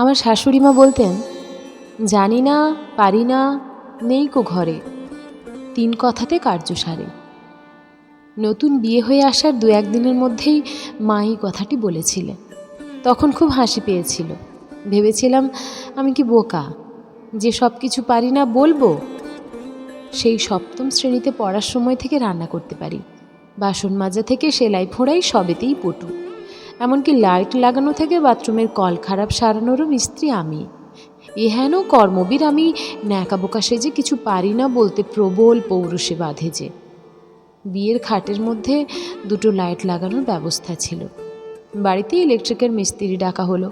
আমার শাশুড়ি মা বলতেন, জানি না, পারি না, নেই কো ঘরে। তিন কথাতে কার্য সারে। নতুন বিয়ে হয়ে আসার দু একদিনের মধ্যেই মা এই কথাটি বলেছিলেন। তখন খুব হাসি পেয়েছিল। ভেবেছিলাম, আমি কি বোকা? যে সব কিছু পারি না বলব? সেই সপ্তম শ্রেণীতে পড়ার সময় থেকে রান্না করতে পারি। বাসন মাজা থেকে সেলাই ফোড়াই সবেতেই পটু। এমনকি লাইট লাগানো থেকে বাথরুমের কল খারাপ সারানোরও মিস্ত্রি আমি। এহেন কর্মবীর আমি ন্যাকা বোকা সেজে কিছু পারি না বলতে প্রবল পৌরুষে বাঁধে যে। বিয়ের খাটের মধ্যে দুটো লাইট লাগানোর ব্যবস্থা ছিল। বাড়িতে ইলেকট্রিকের মিস্ত্রি ডাকা হলো।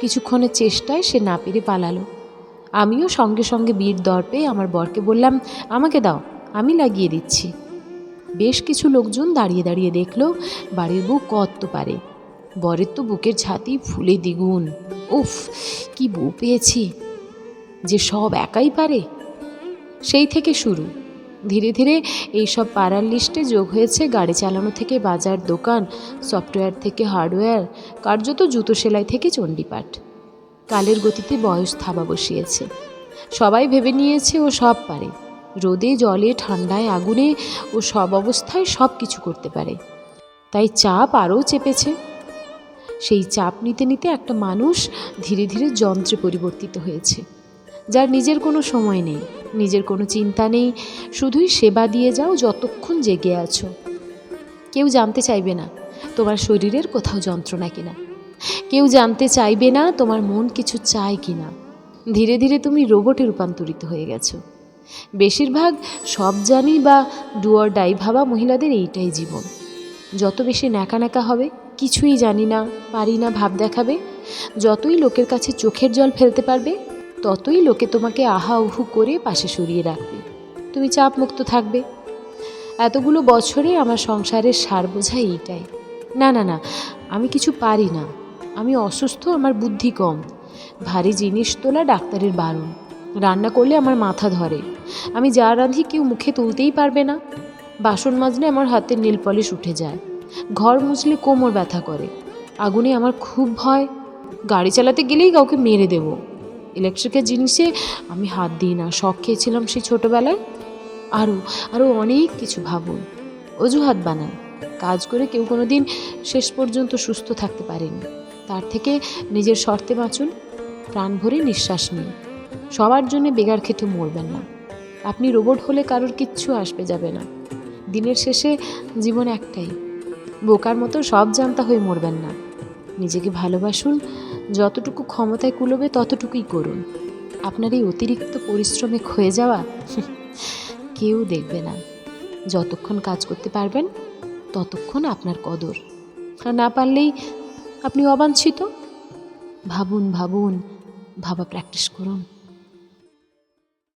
কিছুক্ষণের চেষ্টায় সে না পেরে পালালো। আমিও সঙ্গে সঙ্গে বিয়ের দর পেয়ে আমার বরকে বললাম, আমাকে দাও, আমি লাগিয়ে দিচ্ছি। বেশ কিছু লোকজন দাঁড়িয়ে দাঁড়িয়ে দেখল, বাড়ির বউ কত পারে। বরের তো বুকের ছাতি ফুলে দ্বিগুণ। উফ, কি বউ পেয়েছি। যে সব একাই পারে, সেই থেকে শুরু। ধীরে ধীরে এইসব পাড়ার লিস্টে যোগ হয়েছে গাড়ি চালানো থেকে বাজার দোকান, সফটওয়্যার থেকে হার্ডওয়্যার, কার্যত জুতো সেলাই থেকে চণ্ডীপাঠ। কালের গতিতে বয়স থাবা বসিয়েছে। সবাই ভেবে নিয়েছে ও সব পারে। রোদে, জলে, ঠান্ডায়, আগুনে ও সব অবস্থায় সব কিছু করতে পারে। তাই চাপ আরও চেপেছে। সেই চাপ নিতে নিতে একটা মানুষ ধীরে ধীরে যন্ত্রে পরিবর্তিত হয়েছে। যার নিজের কোনো সময় নেই, নিজের কোনো চিন্তা নেই, শুধুই সেবা দিয়ে যাও যতক্ষণ জেগে আছো। কেউ জানতে চাইবে না তোমার শরীরের কোথাও যন্ত্রণা কিনা। কেউ জানতে চাইবে না তোমার মন কিছু চায় কিনা। ধীরে ধীরে তুমি রোবটে রূপান্তরিত হয়ে গেছো। বেশিরভাগ সব জানি বা ডুয়ার ডাই ভাবা মহিলাদের এইটাই জীবন। যত বেশি ন্যাকা ন্যাকা হবে কিছুই জানি না, পারি না ভাব দেখাবে। যতই লোকের কাছে চোখের জল ফেলতে পারবে, ততই লোকে তোমাকে আহা উহু করে পাশে সরিয়ে রাখবে। তুমি চাপ মুক্ত থাকবে। এতগুলো বছরে আমার সংসারের সার বোঝা এইটাই। না না না, আমি কিছু পারি না। আমি অসুস্থ, আমার বুদ্ধি কম। ভারী জিনিস তোলা ডাক্তারের বারণ। রান্না করলে আমার মাথা ধরে। আমি যা রাঁধি কেউ মুখে তুলতেই পারবে না। বাসন মাজলে আমার হাতের নীল পলিশ উঠে যায়। ঘর মুছলে কোমর ব্যথা করে। আগুনে আমার খুব ভয়। গাড়ি চালাতে গেলেই কাউকে মেরে দেব। ইলেকট্রিকের জিনিসে আমি হাত দিই না, শখ খেয়েছিলাম সেই ছোটোবেলায়। আরও আরও অনেক কিছু ভাবুন। অজুহাত বানান। কাজ করে কেউ কোনো দিন শেষ পর্যন্ত সুস্থ থাকতে পারেনি। তার থেকে নিজের শর্তে বাঁচুন। প্রাণ ভরে নিঃশ্বাস নিন। সবার জন্য বেগার খেতে মরবেন না। আপনি রোবট হলে কারোর কিচ্ছু আসবে যাবে না। দিনের শেষে জীবন একটাই। বোকার মতো সব জানতা হয়ে মরবেন না। নিজেকে ভালোবাসুন, যতটুকু ক্ষমতায় কুলোবে ততটুকুই করুন। আপনার এই অতিরিক্ত পরিশ্রমে ক্ষয়ে যাওয়া, কেউ দেখবে না। যতক্ষণ কাজ করতে পারবেন, ততক্ষণ আপনার কদর। আর না পারলেই আপনি অবাঞ্ছিত। ভাবুন ভাবুন, ভাবা প্র্যাকটিস করুন।